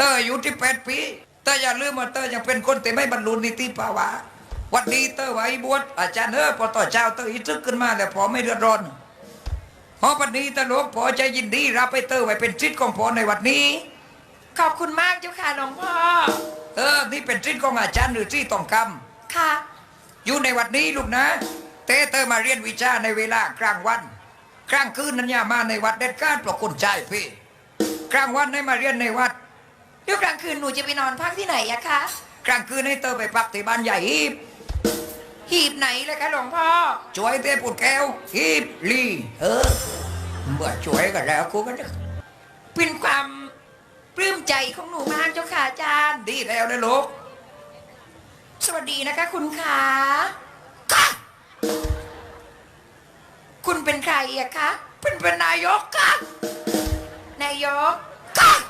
เตอร์อายุที่แปดปี เตอร์อย่าลืมว่าเตอร์ยังเป็นคนแต่ไม่บรรลุนิติภาวะ วันนี้เตอร์ไว้บวชอาจารย์เออพอต่อเจ้าเตอร์อีซึกขึ้นมาแต่พอไม่เดือดร้อนเพราะวันนี้ตาหลวงพอจะยินดีรับไปเตอร์ไว้เป็นชิดของพอในวันนี้ ขอบคุณมากเจ้าค่ะหลวงพ่อ เออ นี่เป็นชิดของอาจารย์หรือที่ต้องคค่ะำอยู่ในวัดนี้ลูกนะเตเตอร์มาเรียนวิชาในเวลากลางวัน กลางคืนนั้นอย่ามาในวัดเด็ดขาดเพราะคนใจพี่กลางวันให้มาเรียนในวัดเดี๋ยวกลางคืนหนูจะไปนอนพักที่ไหนอะคะ กลางคืนให้เตอร์ไปพักที่บ้านใหญ่ฮีบหีบไหนเลยคะหลวงพ่อ ช่วยเต้ปุดแก้วฮีบลีเออเมื่อช่วยกันแล้วกูก็จะเป็นความปลื้มใจของหนูมากเจ้าค่ะอาจารย์ดีแล้วนะลูกสวัสดีนะคะ คุณขาค่ะคุณเป็นใครอะคะ เป็นเป็นนายกค่ะนายกค่ะคุณ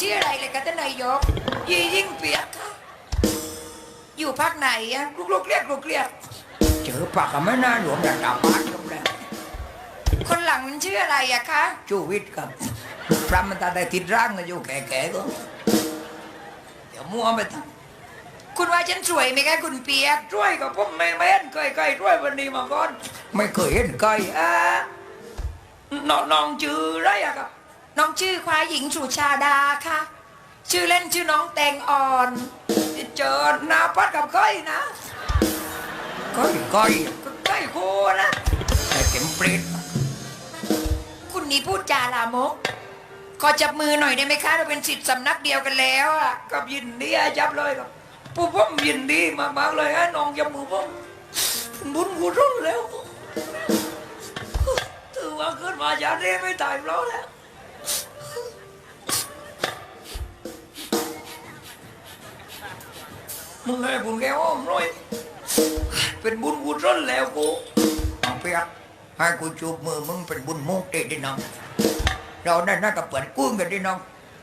ชื่ออะไรเลยคะท่านนายกยี่ยิ่งเปียกค่ะ อยู่ภาคไหนอะลูกลูกเรียกลูกเรียกเจอปากกับไม่น่าหลวมระดับบ้านตรงนั้นคนหลังนั้นชื่ออะไรอะคะชูวิทย์ครับพระมันตาได้ติดร่างนะอยู่แก่ๆก็เดี๋ยวมั่วไปทั้งคุณว่าฉันสวยไหมคะคุณเปียกช่วยกับผมไม่ไม่เห็นเคยเคยช่วยวันนี้มาก่อน ไม่เคยเห็นเคยอะน้องน้องชื่ออะไรอะครับ น้องชื่อควายหญิงสุชาดาค่ะ ชื่อเล่นชื่อน้องแตงอ่อน เจอนาพัดกับเคยนะเคยเคยเคยคู่นะไอ้เข็มปรีดคุณนี่พูดจาลามกขอจับมือหน่อยได้ไหมคะเราเป็นสิทธิ์สำนักเดียวกันแล้วอะกับยินดีจับเลยครับผู้ผมยินดีมากๆเลยฮะน้องจับมือผมบุญกุศลแล้วถือว่าขึ้นมาจากนี้ไม่ตายเปล่าแล้ว มึงให้บุญแกอ้อมร้อยเป็นบุญกุศลแล้วกูเอาเปียกให้กูจูบมือมึงเป็นบุญมุกเตดิน้อง เราได้น่ากับเปิดกุ้งกันดิน้อง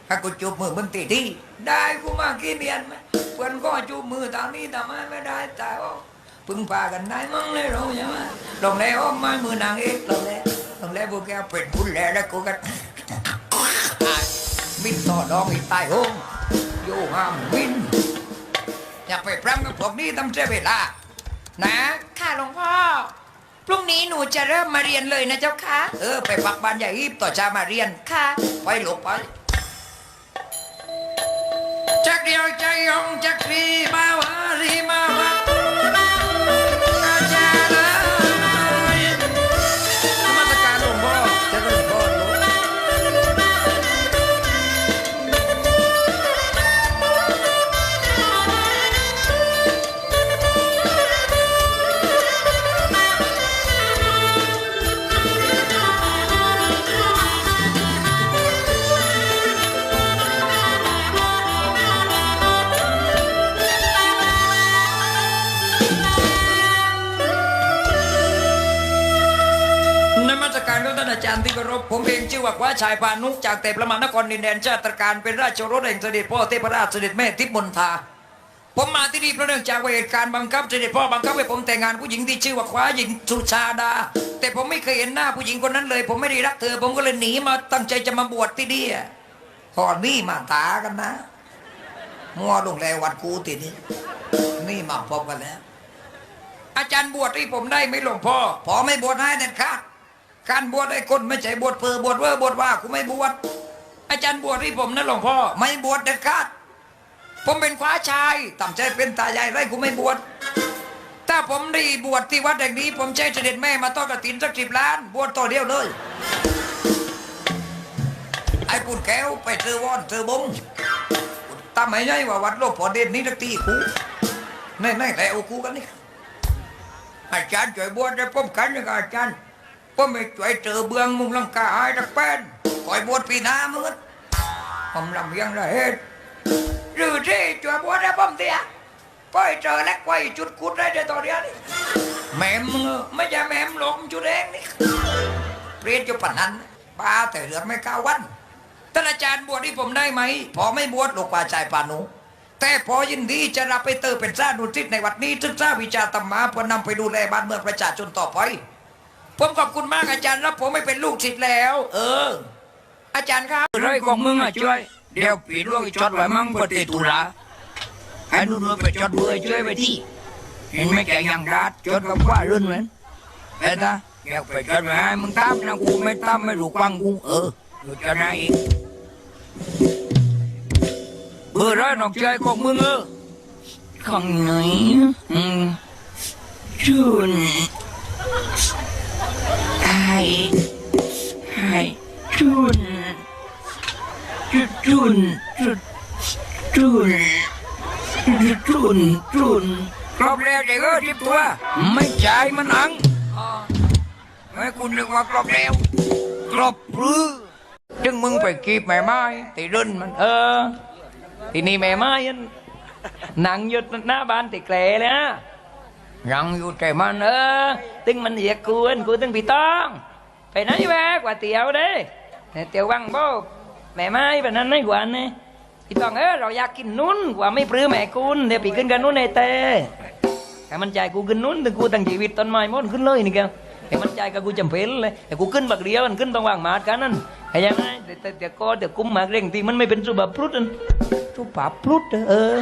ให้กูจูบมือมึงตีที่ได้กูมากี่เมียนไหมเพื่อนก็จูบมือตามนี้ทำไมไม่ได้แต่ว่าพึ่งพากันได้มั้งเลยเราใช่ไหมลงแล้วอ้อมไม้มือนางเอกลงแล้วลงแล้วพวกแกเป็นบุญแล้วแล้วกูก็บินต่อดองอีกตายโฮงโยห้ามบิน อย่าไปพร่ำกับพวกนี้ทำเสียเวลา นะ ค่ะหลวงพ่อ พรุ่งนี้หนูจะเริ่มมาเรียนเลยนะเจ้าคะเออ ไปปักบ้านใหญ่อีบต่อชามาเรียน ค่ะ ไปหลบไปจักเดียวใจยองจักรีมาวารีมาวัดอา ชื่อว่าคว้าชายพานุจากแต่ประมานครดินแดนชาติการเป็นราชรสแห่งเสด็จพ่อเทพราชเสด็จแม่ทิพมนทาผมมาที่นี่เพราะเนื่องจากว่าเหตุการณ์บังคับเสด็จพ่อบังคับให้ผมแต่งงานผู้หญิงที่ชื่อว่าคว้าหญิงสุชาดา แต่ผมไม่เคยเห็นหน้าผู้หญิงคนนั้นเลย ผมไม่ได้รักเธอ ผมก็เลยหนีมาตั้งใจจะมาบวชที่นี่อะพอนี่มาตากันนะมัวลงแล้ววัดกูติดนี่นี่มาพบกันแล้ว อาจารย์บวชให้ผมได้ไหมหลวงพ่อพอไม่บวชให้เด็ดขาด การบวชไอ้คนไม่ใช่บวชเพอบวชเว่อบวชว่ากูไม่บวชอาจารย์บวชให้ผมนะหลวงพ่อไม่บวชเด็ดขาดผมเป็นคว้าชายต่ำใจเป็นตาใหญ่ไรกูไม่บวชถ้าผมได้บวชที่วัดแห่งนี้ ผมใช้เสด็จแม่มาต้อนกระถินสักสิบล้าน บวชต่อเดียวเลยไอ้ปุ่นแก้วไปเจอวอนเจอบงตามไม่ใช่ว่าวัดโลกพอเด่นนี้ตักตีกูแน่ๆแล้กูกันนี่อาจารย์ช่วยบวชได้ผมกันนะครับอาจารย์ ผมไม่ช่วยเจอเบืองมุงลังกาหายตักแป้นคอยบวชปีหน้ามึงผมลำเลียังละเหตุหรือที่ช่วยบวชได้ผมเตียปล่อยเจอแล้วไว้จุดกุดได้ในตอนเดียวนี่แม่มึงเอไม่ใช่แม่มหลงจุดเองนี่เปลี่ยนจุปันนั้นป้าแต่เหลือไม่ก้าวันท่านอาจารย์บวชที่ผมได้ไหมพอไม่บวชหลูกป่าชายป่านูแต่พอยินดีจะรับไปเติมเป็นสานุทิศในวัดนี้ศึกษาวิชาธรรมะเพื่อนำไปดูแลบ้านเมืองประชาชนต่อไป ผมขอบคุณมากอาจารย์แล้วผมไม่เป็นลูกศิษย์แล้ว เออ อาจารย์ครับอะไรของมึงอะช่วย เดี๋ยวปีลูกจดไว้มั่งปฏิตุลาให้นุ่นไปจอดเบอร์ช่วยไปที่เห็นไหมแกยังรัดจดกับว่ารุ่นเหมือนเฮ้ยตาแกไปจอดไว้ให้มึงตามนะกูไม่ตามไม่รู้กวางกูเอออยู่จะไหนเบอร์ร้อยนอกใจของมึงเออข้างไหนอืมจุน ไอ้ไอ้จุนจุดจุนจุนจุนจุนครบแล้วเด็กเออทิบตัว ไม่จ่ายมันอังไม่คุณนึกว่าครบแล้วครบหรือจึงมึงไปกีบแม่ไม้ตีรุ่นมัน เออ ทีนี่แม่ไม้ยันหนังหยุดหน้าบ้านติแกลเลยนะ ยังอยู่ใจมันเออตึงมันเหยียกกูนกูตึงพี่ต้องไปไหนแวะกว่าเตียวเด้เตียววังบ่แม่ไม้แบบนั้นไม่กว่านี่พี่ต้องเออเราอยากกินนุ่นกว่าไม่ปลื้มแม่คุณเดี๋ยวปีขึ้นกันนุ่นในเต้แต่มันใจกูขึ้นนุ่นถึงกูตั้งชีวิตต้นไม้หมดขึ้นเลยนี่แกแต่มันใจกับกูจำเป็นเลยแต่กูขึ้นบักเดียวมันขึ้นต้องวางหมาดกันนั่นไอ้ยังไงแต่แต่ก็แต่กุ้มหมากเร่งที่มันไม่เป็นสุภาพรุษนั่นสุภาพรุษเออ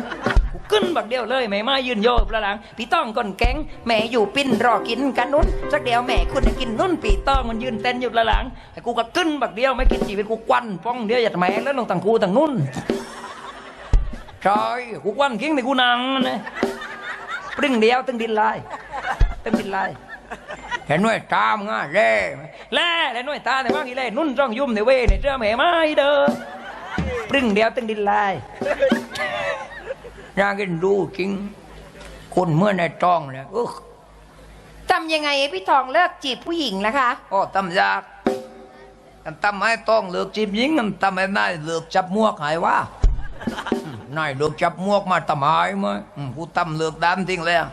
กูขึ้นบักเดียวเลยแม่มายืนโยบระหลังพี่ต้องก้นแก๊งแม่อยู่ปิ้นรอกินกันนุ่นสักเดียวแม่คุณจะกินนุ่นปีต้องมันยืนเต้นอยู่ระหลังไอ้กูก็ขึ้นบักเดียวไม่กินจีเป็นกูควันป้องเดียวหยัดแม่แล้วลงต่างกูต่างนุ่นใช่กูควันกิ้งในกูนางนะปรึ่งเดียวตึงดินลายตึงดินลายเห็นหน่วยตามง่าเร่แล่แล้วหน่วยตาในว่าอีเล่นุ่นจ้องยุ่มในเว่ในเจ้าแม่ไม้เด้อปรึ่งเดียวตึงดินลาย trong dung thì quê này cho mẹ mai đơ Đừng đeo từng đi lại Ra cái đu chính Con mưa này tròn nè Ước ทำยังไงให้พี่ทองเลิกจีบผู้หญิงล่ะคะ Ô tâm giác Anh tâm hai con lược chim dính Anh tâm hai mai lược chập muộc hay quá Này được chập muộc mà tâm hai mới ừ, Cô tâm lược đám tiếng lẹ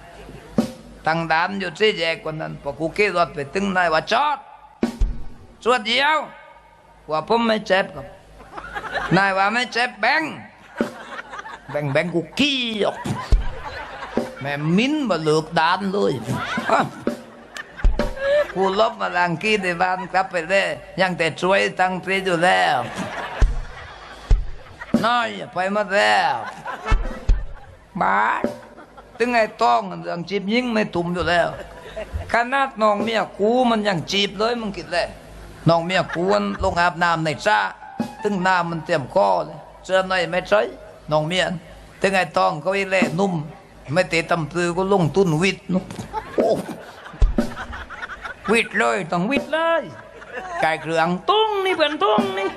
Tăng đám vô xí dẹ của nên Và cô kê luật về từng này và chót Suốt dịu Và phum mấy chép gặp Này và mấy chép bánh Bánh bánh cô kia Mẹ mín mà lược đám luôn à. กูลบม แบงแบงกูเกียกแม่มิ้นมาลุกด่านเลยกูลบมาตังกี้ในบ้านกลับไปได้ยังแต่ช่วยตั้งเพลอยู่แล้วน้อยไปมาแล้วบาดถึงไอ้ต้องเรื่องจีบยิ่งไม่ตุ่มอยู่แล้วขนาดน้องเมียกูมันยังจีบเลยมึงคิดเลยน้องเมียกูมันลงอาบน้ำในสระถึงน้ำมันเตรียมคอเลยเสื้อในไม่ใช่ น้องเมียถึงไอ้ต้องก็ไอ้เล่นุ่ม ไม่เตะตำตือก็ลงทุนวิทย์นุโอ้วิดเลยต้องวิดเลยไก่เครื่องตุ้งนี่เพื่อนตุ้งนี่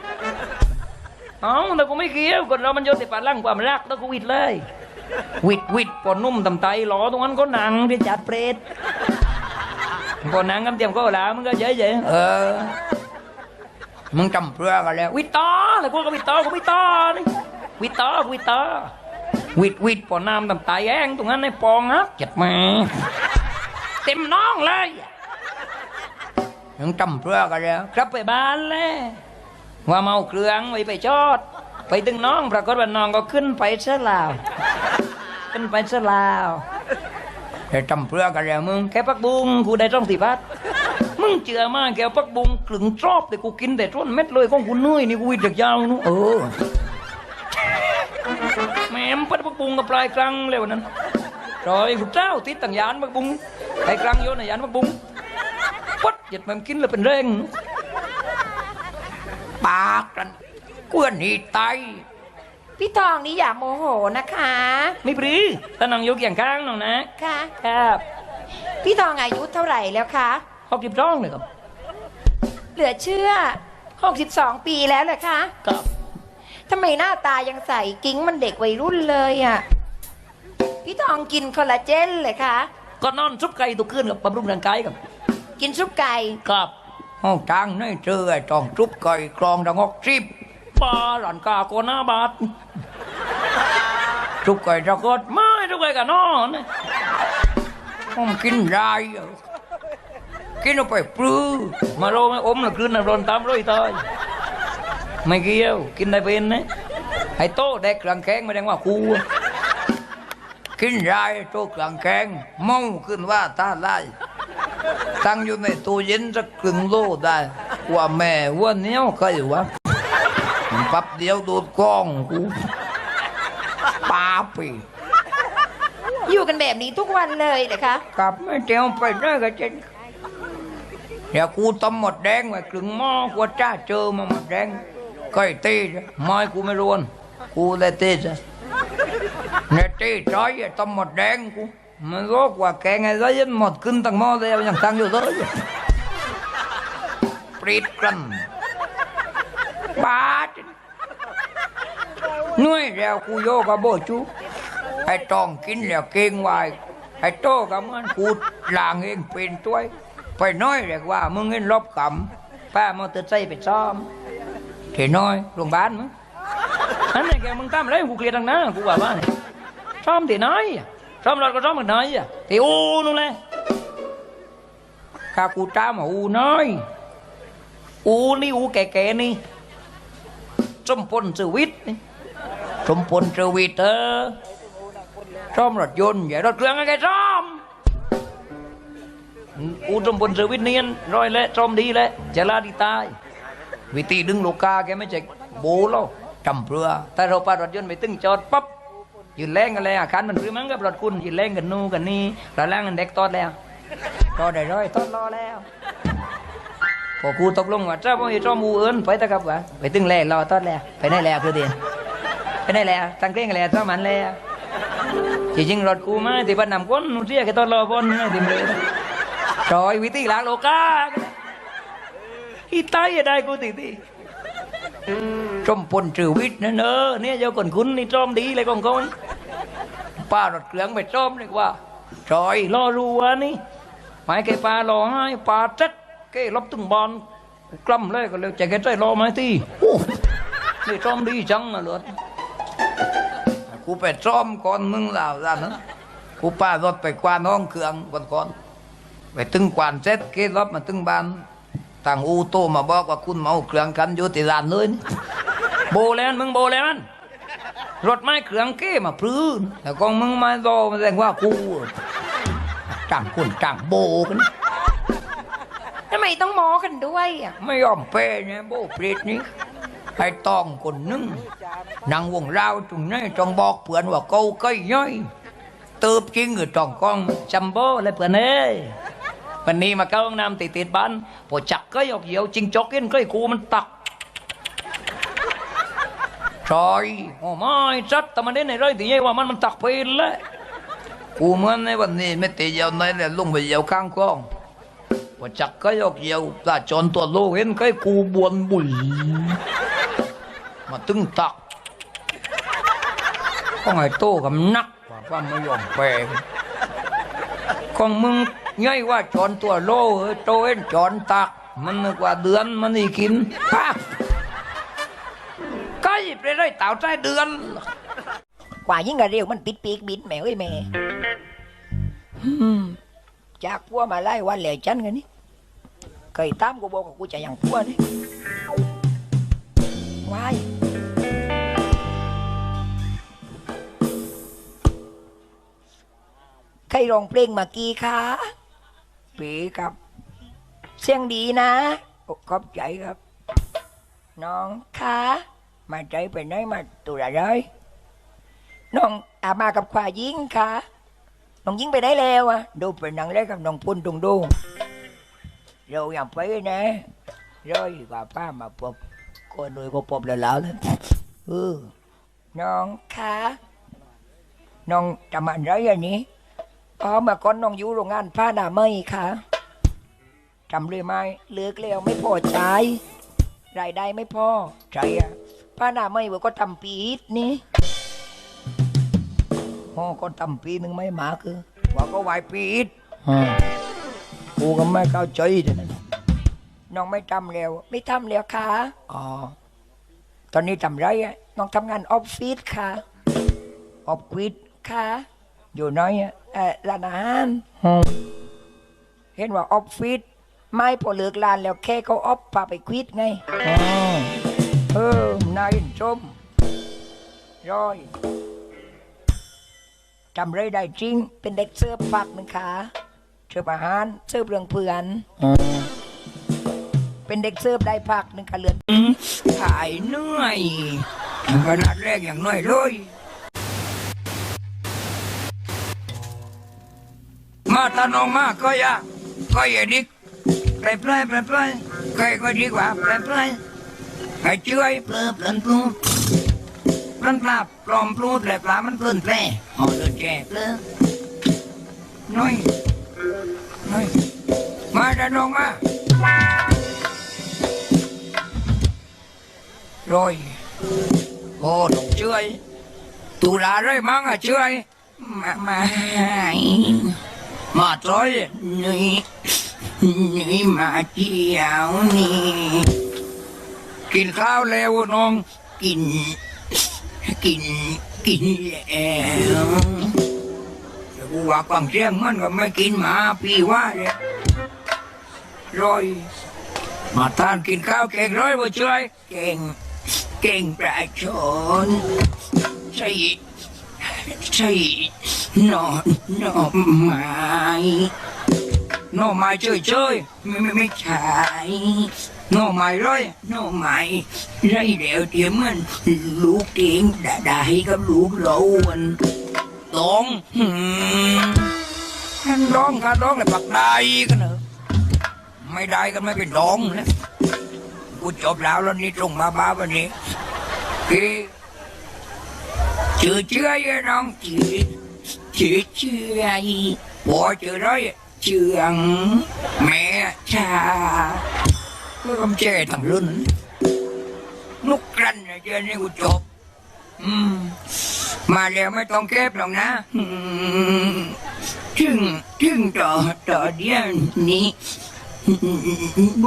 เอาแต่กูไม่เกี่ยวคนเรามันโยนแต่ปาล่างความรักแล้วกูวิดเลยวิดวิดปอนุ่มตำไตหลอตรงนั้นก็หนังที่จัดเปรตพอหนังกำเตรียมก็หลามึงก็เยอะๆเออมึงจำเพื่อกันแล้ววิดต่อแล้วกูก็วิดต่อกูวิดต่อนี่ วิต่อกูวิต่อวิดวิดปอน้ำตำไตแองตรงนั้นในปองฮักจัดมาเต็มน้องเลยยังจำเพื่อกันแล้วกลับไปบ้านแล้วว่าเมาเครื่องไว้ไปจอด ไปดึงน้องปรากฏว่าน้องก็ขึ้นไปเสลาว ขึ้นไปเสลาวแต่จำเพื่อกันแล้วมึงแค่ปักบุงกูได้ต้องสิพัดมึงเจือมากแกวปักบุงกลึงชอบแต่กูกินแต่ต้นเม็ดเลยของกูเนื่อยนี่กูวิดจากยาวนู้เออ ปัดปักบุงกับปลายกลางเลยวันนั้นรอยกูเจ้าติดต่างยานปักบุงไอ้กลางโยนในยานปักบุงปัดหยัดมันกินแล้วเป็นเร่งปากกันกวนหีไตพี่ทองนี่อย่าโมโหนะคะ ไม่ปรีตานังยกอย่างข้างน้องนะค่ะครับพี่ทองอายุเท่าไหร่แล้วคะหกสิบสองเลยครับ เหลือเชื่อ62ปีแล้วเหรอคะครับ ทำไมหน้าตายังใสกิ้งมันเด็กวัยรุ่นเลยอะ พี่ทองกินคอลลาเจนเลยคะ ก็นอนซุปไก่ตุกขึ้นกับบำรุงร่างกายครับกินซุปไก่ ครับห้องจ้างนี่เจอไอ้จองซุปไก่กรองดังออกซิบปลาหลานกาโกหน้าบาทซุปไก่จะกดไม่ซุปไก่กันนอนห้องกินไรอะกินเอาไปปลื้อมาโรไม่อมละคืนน่ะรอนตามร้อยตาย ไม่เกี่ยว กินได้เป็นนะไอ้โต้แดกกลางแข้งไม่ได้ว่าคูกินยายโต้กลางแข้งเมาขึ้นว่าตาไล่ตั้งอยู่ในตู้เย็นสักครึ่งโลได้ว่าแม่ว่าเนี้ยเคยวะปั๊บเดียวดูดกล้องกูปาปีอยู่กันแบบนี้ทุกวันเลยนะคะกลับไม่เตียวไปได้ก็เจนเดี๋ยวกูต้มหมดแดงไว้ครึ่งหม้อกูจ้าเจอมาหมดแดงก้อยตีจ้ะไม้กูไม่รวนกูเลยตีจ้ะเนี่ยตีจ้อยอะต้มหมดแดง กูมันรู้ว่าแกงไงซะยันหมดขึ้นตั้งหม้อเลยยังตั้งอยู่เลยปรีดกันบาดหน่วยแล้วกูโยกับโบจู ไอ้ต้องกินแล้วเก่งไว้ไอ้โตกับมันกูลางเองเป็นตัวไปน้อยเรียกว่ามึงเห็นลบกำป้ามอเตอร์ไซค์ไปซ้อมเทน้อยโรงพยาบาลมั้งอันนี้นแกมึงตามอะไรกูเคลียร์ทางนั้นกูว่าว่าซ้อมที่ไหนอะซ้อม รถก็ซ้อมที่ไหนอะที่อูนู่นแหละข้ากูตามมาอูน้อยอูนี่อูแก่ๆนี่สมพลสวิทย์นี่สมพลสวิทย์เออซ่อมรถยนต์อย่ารถเครื่อ วิตีดึงลูกาแกไม่ใช่โบหรอกจำเรือแต่เราปารถยนต์ไปตึงจอดปั๊บยืนแรงกันเลยอาคารมันรือมั้งกับรถคุณยืนแรงกันนู่นกันนี่เราแรงกันเด็กตอดแล้วตอดได้ร้อยตอดรอแล้วพอกูตกลงว่าเจ้าพ่อเจ้ามูเอิญไปตะกับวะไปตึงแรงรอตอดแล้วไปไหนแล้วคือเดียนไปไหนแล้วตั้งเกรงกันแล้วเจ้ามันแล้วจริงๆรถกูมาที่บ้านนำก้นนู่นเสียแค่ตอนรอบนนะทิมเลยจอยวิธีหลักโลกา อีตายอย่าได้กูติติจมปนจือวิทย์นั่นเออเนี่ยเจ้าคนคุณนี่จอมดีเลยของเขาป้ารถเครื่องไปจอมเลยว่าจอยรอรู้วะนี่หมายแกปลารอให้ปลาจัดแกลบตึงบอลกูกล้ำเลยก็เลยจะแกใจรอมาที่โอ้นี่จอมดีจังนะรถกูไปซ้อมก่อนมึงแล้วจ้ะนะกูป้ารถไปกวานห้องเครื่องก่อนก่อนไปตึงกวานเสร็จเกรถมาตึงบ้าน ต่างอูโตมาบอกว่าคุณเมาเครื่องกันอยู่ที่ร้านเลยนี่โบแล้วมึงโบแล้วมันรถไม้เครื่องเก้มาพลื้นแต่กองมึงมาโดมาแสดงว่ากูจ้างคุณจ้างโบกันทำไมต้องมอกันด้วยอะไม่ยอมเปย์เนี่ยโบเปรตนี้ไอ้ตองคนหนึงนางวงราวตรงนี้ต้องบอกเพื่อนว่าเกาใกล้ย่อยเติบจริงหรือตองกองจัมโบ้เลยเพื่อนเอ้ย วันนี้มาเข้าห้องน้ำติดติดบ้านพอจักก็ยกเหี่ยวจริงจอกเอ็นก็ไอ้กูมันตักชอยโอ้ไม่จัดแต่มันได้ในไรที่ยัยว่ามันมันตักไปแล้วกูเหมือนในวันนี้ไม่ตีเหี่ยวในเลยลุงไปเหี่ยวข้างคลองว่าจักก็ยกเยี่ยวตาจนตัวโลกเห็นใครกูบวนบุยมาตึงตักก็ไงโตกับนักว่าไม่ยอมแปลงของมึง ง่ายว่าจอนตัวโลเอ้ยโตเห็นจอนตัก มันนึกว่าเดือนมันนี่กินฮะใกล้ไปได้เต่าใจเดือน กว่ายิ่งกระเร็วมันปิดปีกบินแหมเอ้ยแม่จากพัวมาไล่วันเหลวจันกันนี่เคยตามกูบอกกูจะยังพัวนี่วายใครร้องเพลงเมื่อกี้คะ ปีครับ เสียงดีนะอ้ขอบใจครับ น้องคะมาใจไปไหนมาตัวอะไรน้องอามากับขวายิงค่ะน้องยิงไปได้แล้วอะดูเป็นหนังเล็กกับน้องพุ่นตรงดูเราอย่าไปนะร้อยกว่าป้ามาพบก็โดยก็พบแล้วแล้วเลยเออน้องคะน้องทำอะไรอย่างนี้ อ๋อเมื่อก่อนน้องอยู่โรงงานผ้าหนาไหมค่ะจำเลยไหมเลิกแล้วไม่พอใจรายได้ไม่พอใช่อะผ้าหนาไหมว่าก็ทำปีดนี่พ่อก็ทำปีหนึ่งไม่มาคือว่าก็ไหวปีอีกกูก็ไม่เข้าใจเดี๋ยวนั้นน้องไม่ทำแล้ว ไม่ทำแล้วค่ะอ๋อตอนนี้ทำไรอะน้องทำงานออฟฟิศค่ะออฟฟิศค่ะอยู่น้อยอะ เออร้านอาหารอืมเห็นว่าออฟฟิศไม่พอเลิกร้านแล้วแค่เขาออฟพาไปควิดไงอ๋อเออนายชมร้อยจำไรได้จริง เป็นเด็กเสื้อปักหนึ่งขาเสื้ออาหารเสื้อเปลืองเพื่อน เป็นเด็กเสื้อได้พักหนึ่งขาเหลือนอืมถ่ายเหนื่อยขนาดแรกอย่างน้อยเลย มาตานองมาก็ยาก็อย่าดิกไปเปลยไปเปลยใครก็ดีกว่าไปเปลยให้ช่วยเปลือเปลือนปลูดปลันปลาปลอมปลูดแหละปลามันเปลือนแปรหอเดินแก่เปลือน้อยน้อยมาตานองมา rồi ô đồng chơi tụ là rồi mang à chơi mà mà mà rồi nữ nữ mà chiều nì กินข้าวแล้วน้องกิน กินกินแล้วแต่กูว่าฟังเสียงมันก็ไม่กินหมาพี่ว่าเลยร้อยมาทานกินข้าวเก่งร้อยบ่ช่วยเก่งเก่งประชนใช่ใช่ หนอนหนอไม้หน่อไม้เฉยเฉยๆไม่ไม่ไม่ใช่หน่อไม้ร้อยหน่อไม้ไรเดี๋ยวเดี๋ยวมันลูกเก่งด่าด่าให้กับลูกเราอันต้องหืมร้องค่ะร้องเลยปักได้กันเนอะไม่ได้ก็ไม่เป็นดองนะกูจบแล้วแล้วนี่ตรงมาบ้าวันนี้คือชื่อเชื่อยังน้องชื่อ ชื่อเชื่อพอชื่อร้อยเชื่องแม่ชาก็กำเจทั้งรุ่นนุกกรันนะเจอนี่กูจบอืมมาแล้วไม่ต้องเก็บหรอกนะถึงถึงต่อต่อเดียวนี้โบ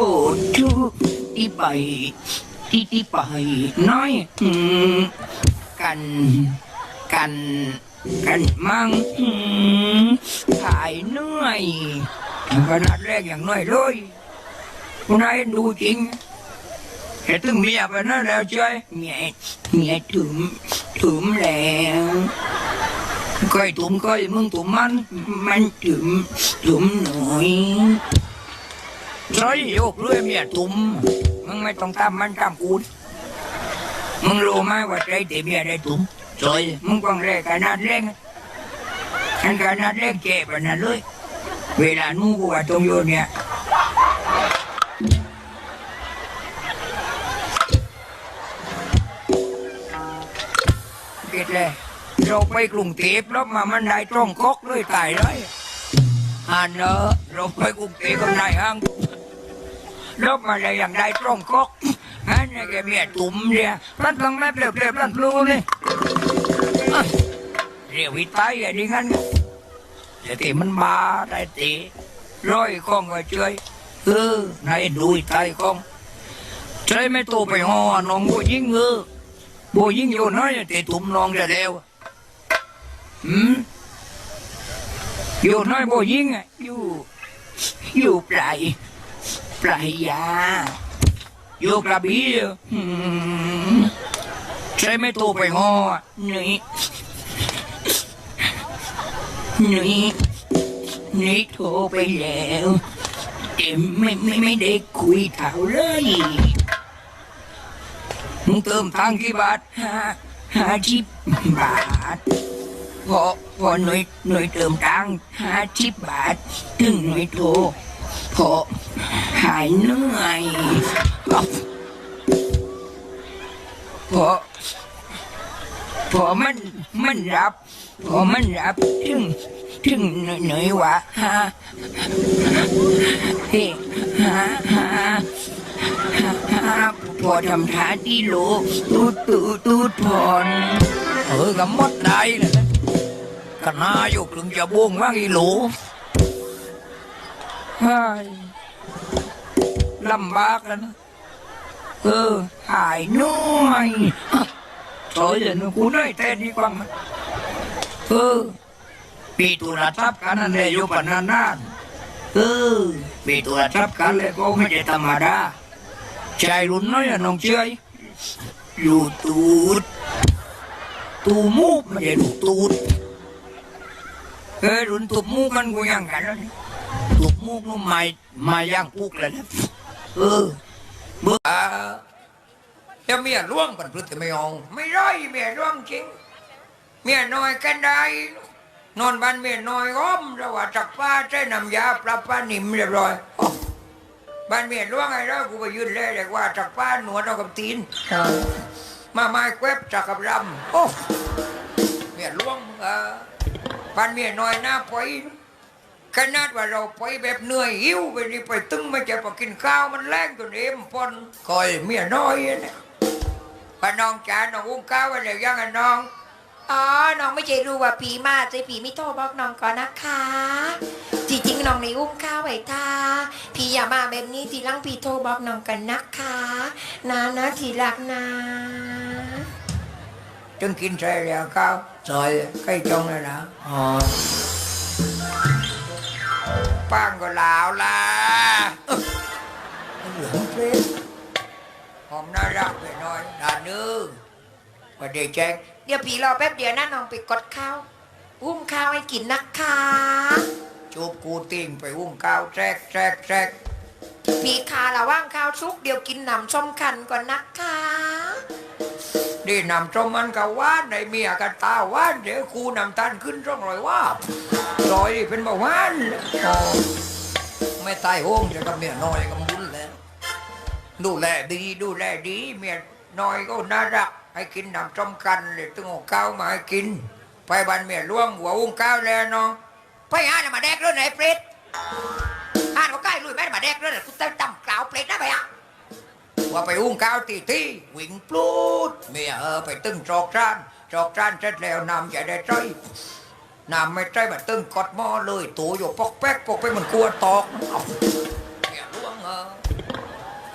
ทุที่ไปที่ที่ไปน้อยกันกัน กันมั่งถ่ายเหนื่อยขนาดแรกอย่างน้อยเลยคุณนายดูจริงแต่ถึงเมียไปนั่นแล้วช่เมียเมียถึงถึงแล้วก้อยถุมก้อยมึงถุมมัน มันถึงถึงหน่อยใช่โยกเรื่อยเมียตุ่มมึงไม่ต้องตามมันตามกูมึงรู้ไหมว่าใจเต็มเมียได้ตุ่ม ใช่มึงกองแรกขนาดแรงอันขนาดแรงเจ็บนะเลยเวลานู้กูว่าตรงโยนเนี่ยเกิ นได้ตรงก๊อกเลยตายเลยอันะแกเมียตุ่มเนี่ยรันต้องแม่เปลี่ยวเปลี่ยวรันพลูนี่เรียกวิตายอย่างนี้งั้นแต่ที่มันมาได้ตีร้อยกองก็ช่วยเออในายดูตายกองใจไม่โตไปหอน้องโบยิงเออโบยิงอยู่น้อยแต่ตุ่มน้องจะเร็วหืมอยู่น้อยโบยิงอะอยู่อยู่ปลายปลายยา โยกระบี่ใช่ไม่โตไปงอนี่นี่นี่โทรไปแล้วแต่ไม่ไม่ไม่ได้คุยเท่าเลยมึงเติมทางกี่บาทห้าห้าสิบบาทพอพอหน่วยหน่วยเติมตังห้าสิบบาท ถึงหน่วยโทรพอหายเหนื่อย พอพอมันมันรับพอมันรับถึงถึงเหนื่อยวะฮะเฮ้ฮะฮะฮะพอทำท่าที่โลตูดตูดตูดผ่อนเออก็หมดได้เลยนะกนาอยู่ถึงจะบ่วงว่าอีโหลเฮ้ยลำบากแล้วนะ เออ หายน้อยโอยอย่านึกกูได้แต่ดีกว่ามันเออ ปีตุลาทับกันนั่นเลยอยู่ปานนานเออ ปีตุลาทับกันเลยก็ไม่ใช่ธรรมดาใจรุ่นน้อยอะน้องเชยอยู่ตูด ตูมูกไม่ใช่ลูกตูดเออรุ่นตูมูกันกูยังกันแล้วนี่ลูกมูกลูกไม้ไม้ย่างปุกเลยนะเออ เบื่อแล้วเมียล่วงปันพฤติไม่เอาไม่ร้อยเมียล่วงจริง เมียน้อยกันได้นอนบ้านเมียน้อยอ้อมระหว่าจักป้าใช้น้ำยาปลาป้านิ่มเรียบร้อยบ้านเมียล่วงไอ้แล้วกูไปยืนเลยแต่ว่าจักป้าหนวดเอากับตีนมาไม้แควบจากกับรำโอ้เมียล่วงเออบ้านเมียน้อยหน้าปอย ขนาดว่าเราไปแบบเหนื่อยหิวไปนี่ไปตึงไม่จะไปกินข้าวมันแรงจนเอ็มปนคอยเมียน้อยเนี่ยป้าน้องจ๋าน้องอุ้มข้าวไว้แล้วยังไงน้อง อ๋อ น้องไม่ใช่รู้ว่าผีมาใจผีไม่โทรบอกน้องก่อนนะคะ จริงๆน้องในอุ้มข้าวไว้ท่าพี่อย่ามาแบบนี้ทีหลังพี่โทรบอกน้องกันนะคะนะนะทีหลักนะจึงกินใส่แล้วข้าวซอยใกล้จงแล้วนะอ๋อ ป้างก็ลาวละเหลือเพลหอมน่ารักไปน่อยดานึงว่เดจเดี๋ยวผีรอแป๊บเดียวนะน้องไปกดข้าวอุ้มข้าวให้กินนะคะจูบกูติ่งไปอุ้มข้าวแทรกแทรกแทรกพี่ขาระว่างข้าวชุกเดี๋ยวกินหนำส้มคันก่อนนะคะ ดีนำจมมันก็ว่านในเมียกันตาว่านเดี๋ยวกูนำตันขึ้นร่องรอยว่าลอยเป็นบาหวานไม่ตายโหงจะกับเมียน้อยกับบุญแล้วดูแลดีดูแลดีเมียน้อยก็น่ารักให้กินน้ำจมกันเลยต้องเอาข้าวมาให้กิน ไปบ้านเมียล่วงหัวอุ้งข้าวแล้วเนาะไปหาหน่ะมาแดกเรื่องไหนเปรตอ่านก็ใกล้ลุยแม่มาแดกเรื่องไหนกูเต้นต่ำกล่าวเปรตนะไปอะ ว่าไปอุ้งข้าวตีที่วิ่งปลูดเมียเออไปตึงจอกจานจอกจานเสร็จแล้วน้ำจะได้ใจนำไม่ใจแบบตึงกดหม้อเลยตัวอยู่ปอกแป๊กปอกไปเหมือนกลัวตอกเมียหล่วงเออ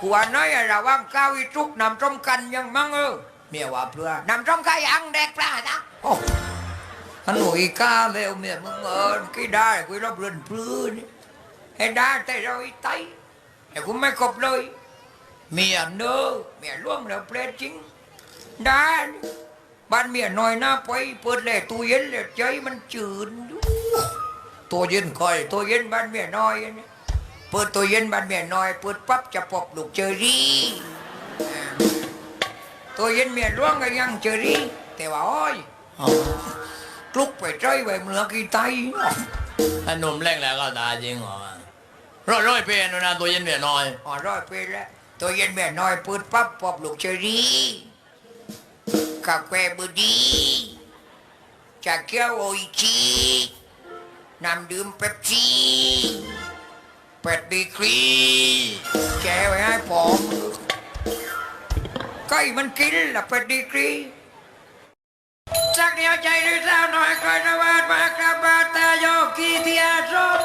กลัวน้อยระวังข้าวอีจุกนำจมกันยังมั่งเออเมียว่าเพื่อนำส้มไข่อังแดกปลาจ้ะฮันหนุ่ยก้าแล้วเมียมึงเอิญกี่ได้กูรับเรือนปลื้นให้ได้แต่เราอีไตแต่กูไม่กบเลย เมียเนอเมียล่วงแล้วเปรตจริงได้บ้านเมียน้อยหน้าไปเปิดแหล่ตู้เย็นแล้วใจมันจืดอยู่ตัวเย็นคอยตัวเย็นบ้านเมียน้อยเนี่ยเปิดตัวเย็นบ้านเมียน้อยเปิดปั๊บจะปอบลูกเจอรี่อ่าตัวเย็นเมียล่วงก็ยังเจอรี่แต่ว่าโอ้ยกลุกไปใจไปเมือกี่ไตถ้าหนุ่มแรกแล้วก็ตายจริงเหรอร้อยร้อยๆเป็นนะตัวเย็นเมียน้อยอ๋อร้อยปีแล้ว ตัวเย็นเมียน้อยปิดปั๊บปอบลูกเจอรี่กาแฟบดีจากเกียวโออิชิน้ำดื่มเป๊ปซี่เป็ดดีกรีแกไว้ให้ผมก็อีมันกินละเป็ดดีกรีสักเดียวใจหรือสาวน้อยคอยนวาดมากระบาดตาโยกีที่อาสม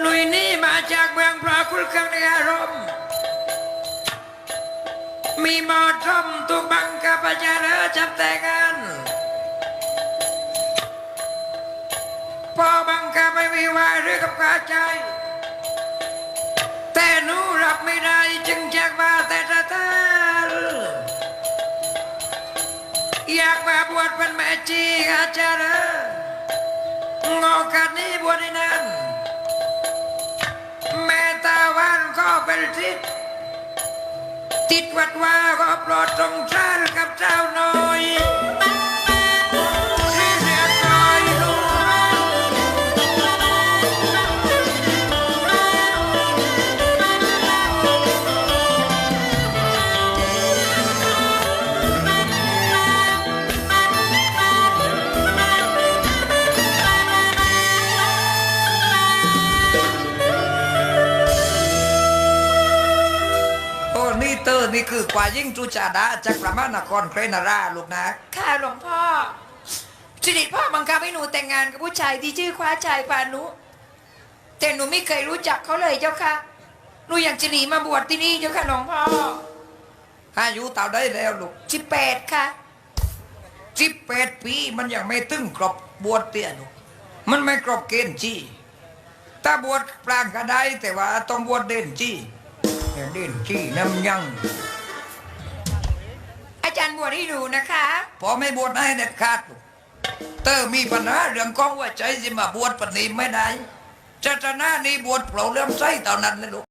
หนุ่ยนี่มาจากเมืองพระคุณเครื่องในอารมณ์ มีมอทมตุกบังกับประจาเรจับแต่งงานพอบังคับไม่มีวายหรือกับกาใจ แต่หนูรับไม่ได้จึงจากมาแต่ตะตาอยากมาบวชเป็นแม่จีอาจารย์งอกัดนี้บวชในนั้นาวันก็เป็นทิศติดวัดว่าก็โปรดสงสารกับเจ้าหน่อย นี่เตอร์นี่คือกว่ายิ่งจุจาดาจากประมาณนครเครนาราลูกนะ ค่ะหลวงพ่อสิริพ่อบังคับให้หนูแต่งงานกับผู้ชายที่ชื่อคว้าชายพานุ แต่หนูไม่เคยรู้จักเขาเลยเจ้าค่ะหนูอยากจะหนีมาบวชที่นี่เจ้าค่ะหลวงพ่ออายุเต่าได้แล้วลูกสิบแปดค่ะสิบแปดปีมันยังไม่ตึงครบบวชเตี้ยลูกมันไม่ครบเกณฑ์จี้ถ้าบวชปลางก็ได้แต่ว่าต้องบวชเด่นจี้ เด่นขี้น้ำยัง อาจารย์บวชให้ดูนะคะพอไม่บวชให้เด็ดขาด เตอร์มีปัญหาเรื่องกองว่าใจสิมาบวชปฏิไม่ได้ศาสนานี้บวชเปล่าเรื่องใจเท่านั้นเลยลูก